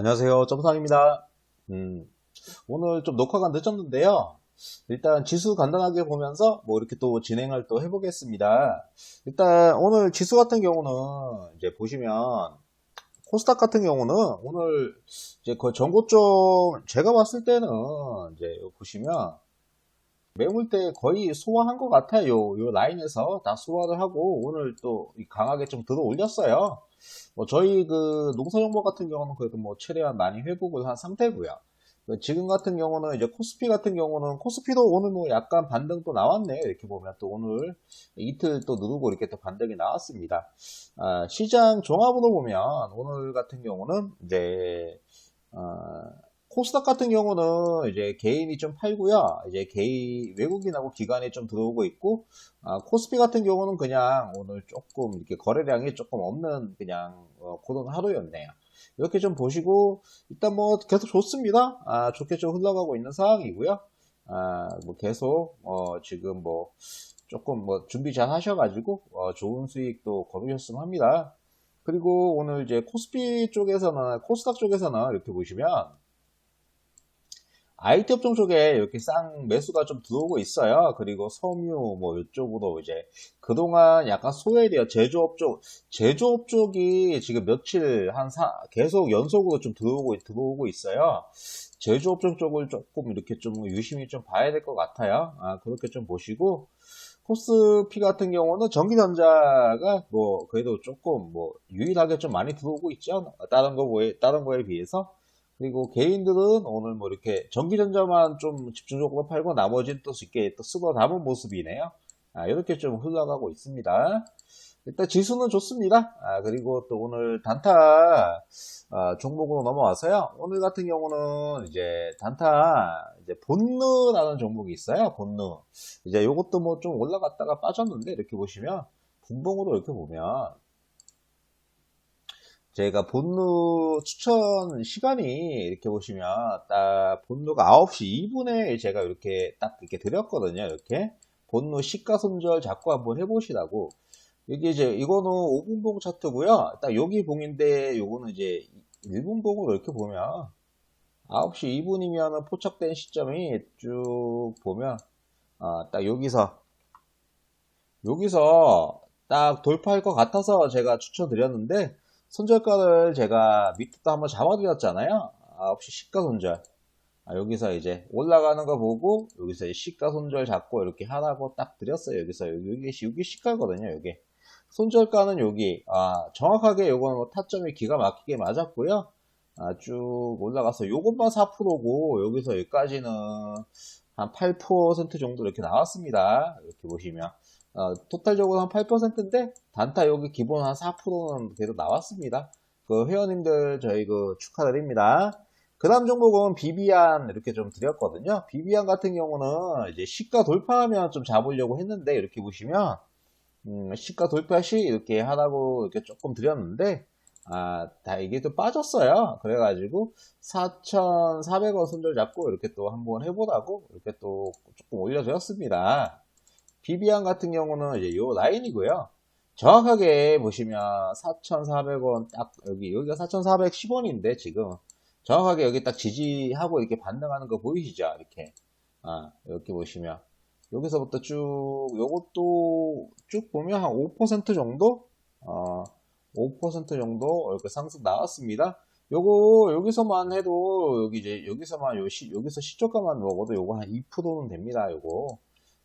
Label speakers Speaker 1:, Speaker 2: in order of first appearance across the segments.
Speaker 1: 안녕하세요. 점상입니다. 음, 오늘 좀 녹화가 늦었는데요. 일단 지수 간단하게 보면서 뭐 이렇게 또 진행을 또 해보겠습니다. 일단 오늘 지수 같은 경우는 이제 보시면 코스닥 같은 경우는 오늘 이제 그 전고점 제가 봤을 때는 이제 보시면 매물대 거의 소화한 것 같아요. 요 라인에서 다 소화를 하고 오늘 또 강하게 좀 들어 올렸어요. 뭐 저희 그 농사정보 같은 경우는 그래도 뭐 최대한 많이 회복을 한 상태고요. 지금 같은 경우는 이제 코스피 같은 경우는 코스피도 오늘 뭐 약간 반등 또 나왔네요. 이렇게 보면 또 오늘 이틀 또 누르고 이렇게 또 반등이 나왔습니다. 아, 시장 종합으로 보면 오늘 같은 경우는 이제 아, 코스닥 같은 경우는 이제 개인이 좀 팔고요. 이제 개인 외국인하고 기관이 좀 들어오고 있고 아, 코스피 같은 경우는 그냥 오늘 조금 이렇게 거래량이 조금 없는 그냥 어, 그런 하루였네요. 이렇게 좀 보시고 일단 뭐 계속 좋습니다. 아, 좋게 좀 흘러가고 있는 상황이고요. 아, 뭐 계속 어, 지금 뭐 조금 뭐 준비 잘 하셔가지고 어, 좋은 수익도 거두셨으면 합니다. 그리고 오늘 이제 코스피 쪽에서는 코스닥 쪽에서는 이렇게 보시면 IT 업종 쪽에 이렇게 쌍 매수가 좀 들어오고 있어요. 그리고 섬유 뭐 이쪽으로 이제 그동안 약간 소외되어 제조업 쪽 제조업 쪽이 지금 며칠 한 사, 계속 연속으로 좀 들어오고 들어오고 있어요. 제조업 종 쪽을 조금 이렇게 좀 유심히 좀 봐야 될 것 같아요. 아, 그렇게 좀 보시고 코스피 같은 경우는 전기전자가 뭐 그래도 조금 뭐 유일하게 좀 많이 들어오고 있죠. 다른 거에 다른 거에 비해서 그리고 개인들은 오늘 뭐 이렇게 전기전자만 좀 집중적으로 팔고 나머지는 또 쉽게 또 쓰고 남은 모습이네요. 아, 이렇게 좀 흘러가고 있습니다. 일단 지수는 좋습니다. 아, 그리고 또 오늘 단타 아, 종목으로 넘어와서요. 오늘 같은 경우는 이제 단타 이제 본느라는 종목이 있어요. 본느. 이제 요것도 뭐 좀 올라갔다가 빠졌는데 이렇게 보시면 분봉으로 이렇게 보면 제가 본루 추천 시간이 이렇게 보시면 딱 본루가 9시 2분에 제가 이렇게 딱 이렇게 드렸거든요. 이렇게 본루 시가 손절 잡고 한번 해보시라고. 여기 이제 이거는 5분봉 차트고요. 딱 여기 봉인데 요거는 이제 1분봉으로 이렇게 보면 9시 2분이면 포착된 시점이 쭉 보면 아, 딱 여기서 여기서 딱 돌파할 것 같아서 제가 추천드렸는데 손절가를 제가 밑에다 한번 잡아드렸잖아요. 9시 시가 손절. 아, 여기서 이제 올라가는 거 보고 여기서 시가 손절 잡고 이렇게 하라고 딱 드렸어요. 여기서 여기 여기, 시가거든요. 여기 손절가는 여기 아, 정확하게 요거는 뭐 타점이 기가 막히게 맞았고요. 아, 쭉 올라가서 요것만 4%고 여기서 여기까지는 한 8% 정도 이렇게 나왔습니다. 이렇게 보시면 어, 토탈적으로 한 8%인데 단타 여기 기본 한 4%는 계속 나왔습니다. 그 회원님들 저희 그 축하드립니다. 그 다음 종목은 비비안 이렇게 좀 드렸거든요. 비비안 같은 경우는 이제 시가 돌파하면 좀 잡으려고 했는데 이렇게 보시면 음, 시가 돌파 시 이렇게 하라고 이렇게 조금 드렸는데 아, 다 이게 또 빠졌어요. 그래가지고 4,400원 손절 잡고 이렇게 또 한번 해보라고 이렇게 또 조금 올려드렸습니다. 비비안 같은 경우는 이제 요 라인이고요. 정확하게 보시면 4,400원 딱 여기 여기가 4,410원인데 지금 정확하게 여기 딱 지지하고 이렇게 반등하는 거 보이시죠? 이렇게 아 이렇게 보시면 여기서부터 쭉 요것도 쭉 보면 한 5% 정도 어, 5% 정도 이렇게 상승 나왔습니다. 요거 여기서만 해도 여기 이제 여기서만 요 시, 여기서 시초가만 먹어도 요거 한 2%는 됩니다. 요거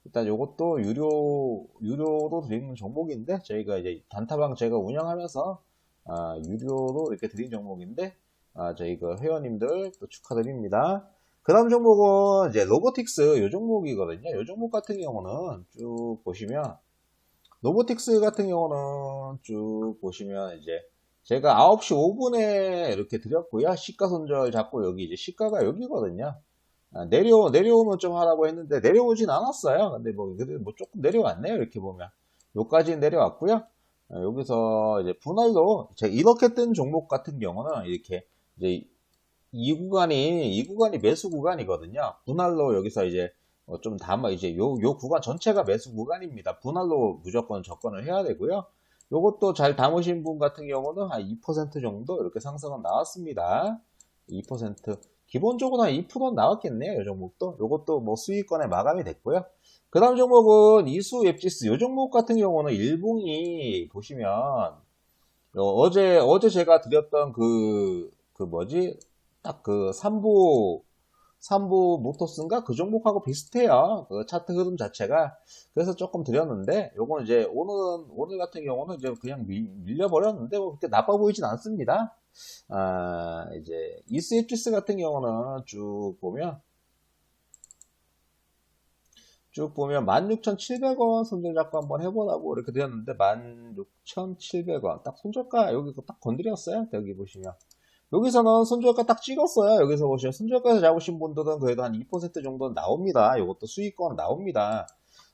Speaker 1: 일단 이것도 유료 유료로 드리는 종목인데 저희가 이제 단타방 제가 운영하면서 아, 유료로 이렇게 드린 종목인데 아, 저희 그 회원님들 또 축하드립니다. 그 다음 종목은 이제 로보틱스 이 종목이거든요. 이 종목 같은 경우는 쭉 보시면 로보틱스 같은 경우는 쭉 보시면 이제 제가 9시 5분에 이렇게 드렸고요. 시가 손절 잡고 여기 이제 시가가 여기거든요. 아, 내려, 내려오면 좀 하라고 했는데, 내려오진 않았어요. 근데 뭐, 뭐 조금 내려왔네요. 이렇게 보면. 요까지 내려왔고요. 아, 여기서 이제 분할로, 이렇게 뜬 종목 같은 경우는 이렇게, 이제 이 구간이, 이 구간이 매수 구간이거든요. 분할로 여기서 이제 어, 좀 담아, 이제 요, 요 구간 전체가 매수 구간입니다. 분할로 무조건 접근을 해야 되고요. 요것도 잘 담으신 분 같은 경우는 한 2% 정도 이렇게 상승은 나왔습니다. 2% 기본적으로 한 2%는 나왔겠네요. 이 종목도. 이것도 뭐 수익권에 마감이 됐고요. 그 다음 종목은 이수 웹지스. 이 종목 같은 경우는 일봉이 보시면 어, 어제 어제 제가 드렸던 그 그 뭐지 딱 그 3부 3부 모터스인가 그 종목하고 비슷해요. 그 차트 흐름 자체가 그래서 조금 드렸는데 요건 이제 오늘 오늘 같은 경우는 이제 그냥 밀, 밀려버렸는데 뭐 그렇게 나빠 보이진 않습니다. 아 이제 이스에피스 같은 경우는 쭉 보면 쭉 보면 16,700원 손절 잡고 한번 해보라고 이렇게 드렸는데 16,700원. 딱 손절가 여기 딱 건드렸어요. 여기 보시면. 여기서는 손절가 딱 찍었어요. 여기서 보시면 손절가에서 잡으신 분들은 그래도 한 2% 정도 나옵니다. 이것도 수익권 나옵니다.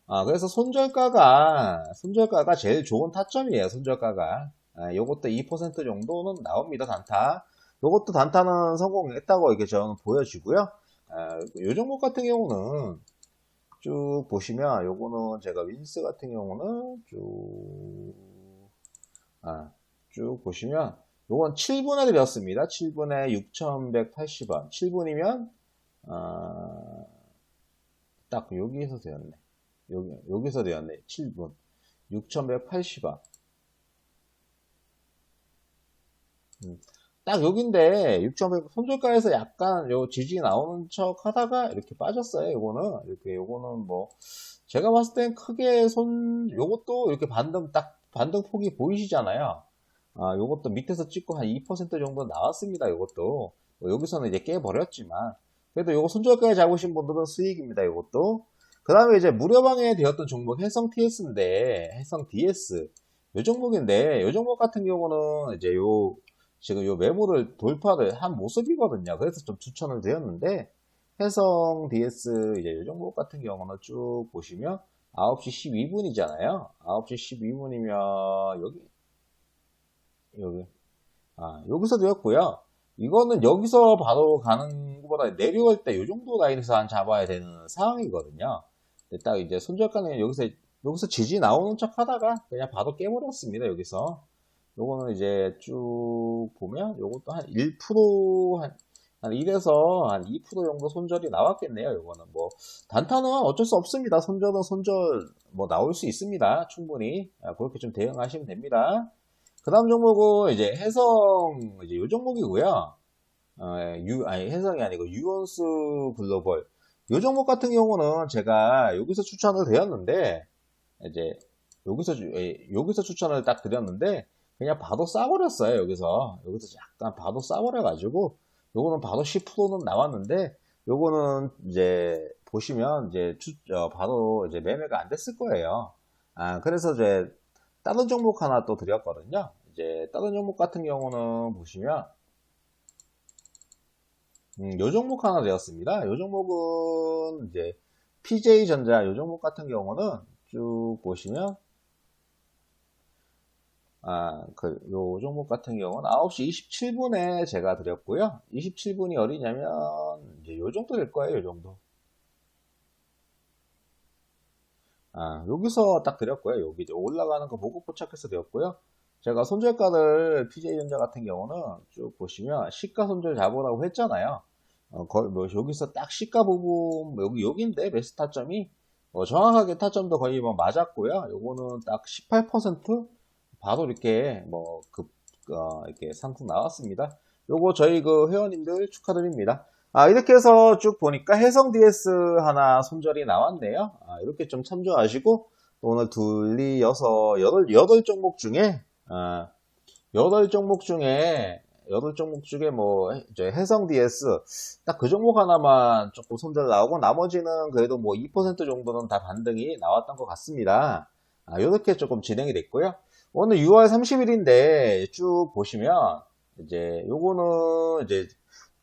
Speaker 1: 아 그래서 손절가가 손절가가 제일 좋은 타점이에요 손절가가. 아, 요것도 2% 정도는 나옵니다 단타 요것도 단타는 성공했다고 이렇게 저는 보여지고요 아, 요 종목 같은 경우는 쭉 보시면 요거는 제가 윈스 같은 경우는 쭉, 아, 쭉 보시면 요건 7분에 드렸습니다. 7분에 6,180원. 7분이면, 아, 딱 여기에서 되었네. 여기, 여기서 되었네. 7분. 6,180원. 음. 딱 여긴데 6,100 손절가에서 약간 요 지지 나오는 척 하다가 이렇게 빠졌어요. 요거는 이렇게 요거는 뭐 제가 봤을 땐 크게 손 요것도 이렇게 반등 딱 반등 폭이 보이시잖아요. 아 요것도 밑에서 찍고 한 2% 정도 나왔습니다. 요것도 뭐 여기서는 이제 깨 버렸지만 그래도 요거 손절가에 잡으신 분들은 수익입니다. 요것도 그 다음에 이제 무료방에 되었던 종목 해성 TS인데 해성 DS 요 종목인데 요 종목 같은 경우는 이제 요 지금 요 매물을 돌파를 한 모습이거든요. 그래서 좀 추천을 드렸는데 해성 DS 이제 요 종목 같은 경우는 쭉 보시면 9시 12분이잖아요. 9시 12분이면 여기 여기 아 여기서 되었고요. 이거는 여기서 바로 가는 것보다 내려올 때요 정도 라인에서 한 잡아야 되는 상황이거든요. 딱 이제 손절가는 여기서 여기서 지지 나오는 척 하다가 그냥 바로 깨버렸습니다. 여기서 요거는 이제 쭉 보면 요것도 한 1%, 한, 한 1에서 한 2% 정도 손절이 나왔겠네요. 요거는 뭐, 단타는 어쩔 수 없습니다. 손절은 손절 뭐 나올 수 있습니다. 충분히. 아, 그렇게 좀 대응하시면 됩니다. 그 다음 종목은 이제 해성, 이제 요 종목이고요. 어, 유, 아니, 해성이 아니고 유원스 글로벌. 요 종목 같은 경우는 제가 여기서 추천을 드렸는데, 이제, 여기서, 여기서 추천을 딱 드렸는데, 그냥 바로 싸버렸어요 여기서. 여기서 약간 바로 싸버려 가지고 요거는 바로 10%는 나왔는데 요거는 이제 보시면 이제 주, 어, 바로 이제 매매가 안 됐을 거예요. 아 그래서 이제 다른 종목 하나 또 드렸거든요. 이제 다른 종목 같은 경우는 보시면 음, 요 종목 하나 되었습니다. 요 종목은 이제 PJ전자 요 종목 같은 경우는 쭉 보시면 아, 그, 요 종목 같은 경우는 9시 27분에 제가 드렸고요. 27분이 어디냐면, 이제 요 정도 될 거예요, 요 정도. 아, 여기서 딱 드렸고요. 여기 이제 올라가는 거 보고 포착해서 드렸고요. 제가 손절가를 PJ전자 같은 경우는 쭉 보시면 시가 손절 잡으라고 했잖아요. 어, 거의 뭐 여기서 딱 시가 부분, 뭐 여기, 여기인데, 베스트 타점이, 어, 정확하게 타점도 거의 뭐 맞았고요. 요거는 딱 18%? 바로 이렇게 뭐 급, 어, 이렇게 상품 나왔습니다. 요거 저희 그 회원님들 축하드립니다. 아, 이렇게 해서 쭉 보니까 해성 DS 하나 손절이 나왔네요. 아, 이렇게 좀 참조하시고, 오늘 둘리 여섯, 여덟, 여덟 종목 중에, 아, 여덟 종목 중에, 여덟 종목 중에 뭐, 이제 해성 DS, 딱 그 종목 하나만 조금 손절 나오고, 나머지는 그래도 뭐 2% 정도는 다 반등이 나왔던 것 같습니다. 아, 이렇게 조금 진행이 됐고요. 오늘 6월 30일인데 쭉 보시면 이제 요거는 이제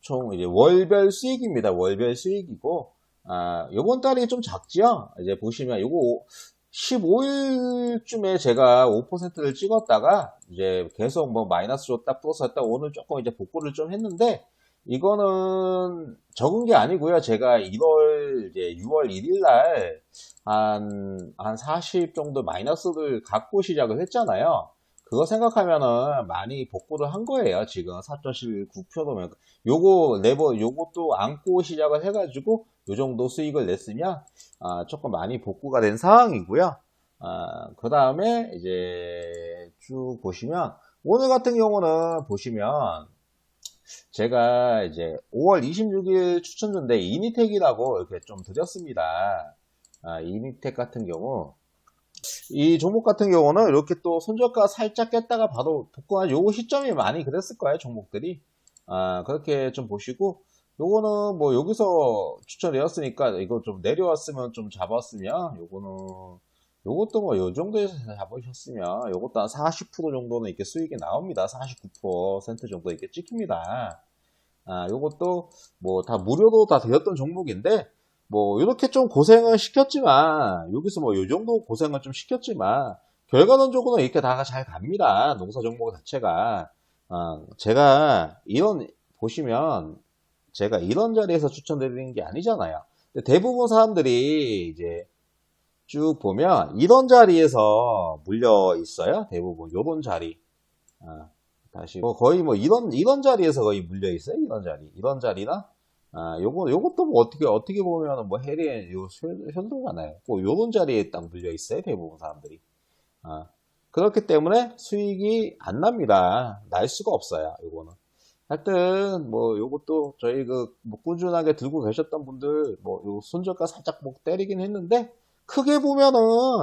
Speaker 1: 총 이제 월별 수익입니다. 월별 수익이고 아 요번 달이 좀 작지요. 이제 보시면 요거 15일쯤에 제가 5%를 찍었다가 이제 계속 뭐 마이너스 줬다 플러스 했다 오늘 조금 이제 복구를 좀 했는데 이거는 적은 게 아니고요. 제가 1월 이제 6월 1일 날 한, 한 40 정도 마이너스를 갖고 시작을 했잖아요. 그거 생각하면은 많이 복구를 한 거예요. 지금 4.19%면. 요거 레버, 요것도 안고 시작을 해가지고 요 정도 수익을 냈으면, 아, 조금 많이 복구가 된 상황이고요. 아, 그 다음에 이제 쭉 보시면, 오늘 같은 경우는 보시면, 제가 이제 5월 26일 추천주인데 이니텍이라고 이렇게 좀 드렸습니다. 아, 이니텍 같은 경우 이 종목 같은 경우는 이렇게 또 손절가 살짝 깼다가 바로 복구한 요거 시점이 많이 그랬을 거예요 종목들이. 아 그렇게 좀 보시고 요거는 뭐 여기서 추천드렸으니까 이거 좀 내려왔으면 좀 잡았으면 요거는 요것도 뭐 요 정도에서 잡으셨으면 요것도 한 40% 정도는 이렇게 수익이 나옵니다. 49% 정도 이렇게 찍힙니다. 아 요것도 뭐 다 무료로 다 되었던 종목인데 뭐 이렇게 좀 고생을 시켰지만 여기서 뭐요 정도 고생을 좀 시켰지만 결과론적으로는 이렇게 다잘 갑니다. 농사 종목 자체가. 아, 제가 이런 보시면 제가 이런 자리에서 추천드리는 게 아니잖아요. 대부분 사람들이 이제 쭉 보면 이런 자리에서 물려 있어요. 대부분 요런 자리. 아, 다시 뭐 거의 뭐 이런 이런 자리에서 거의 물려 있어요. 이런 자리. 이런 자리나 아, 요거, 요것도 뭐 어떻게, 어떻게 보면은 뭐 해리에 요 현도가 나요. 뭐 요런 자리에 딱 물려 있어요. 대부분 사람들이. 아, 그렇기 때문에 수익이 안 납니다. 날 수가 없어요. 요거는. 하여튼, 뭐, 요것도 저희 그, 뭐 꾸준하게 들고 계셨던 분들, 뭐, 요 손절가 살짝 뭐 때리긴 했는데, 크게 보면은,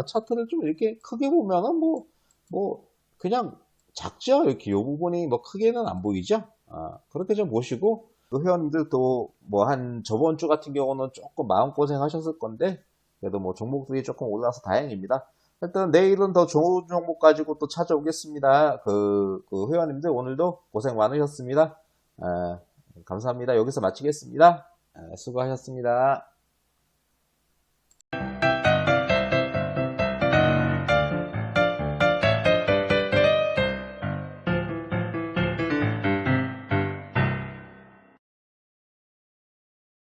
Speaker 1: 차트를 좀 이렇게 크게 보면은 뭐, 뭐, 그냥 작죠? 이렇게 요 부분이 뭐 크게는 안 보이죠? 아, 그렇게 좀 보시고, 그 회원님들도 뭐 한 저번 주 같은 경우는 조금 마음고생 하셨을 건데 그래도 뭐 종목들이 조금 올라서 다행입니다. 하여튼 내일은 더 좋은 종목 가지고 또 찾아오겠습니다. 그, 그 회원님들 오늘도 고생 많으셨습니다. 아, 감사합니다. 여기서 마치겠습니다. 아, 수고하셨습니다.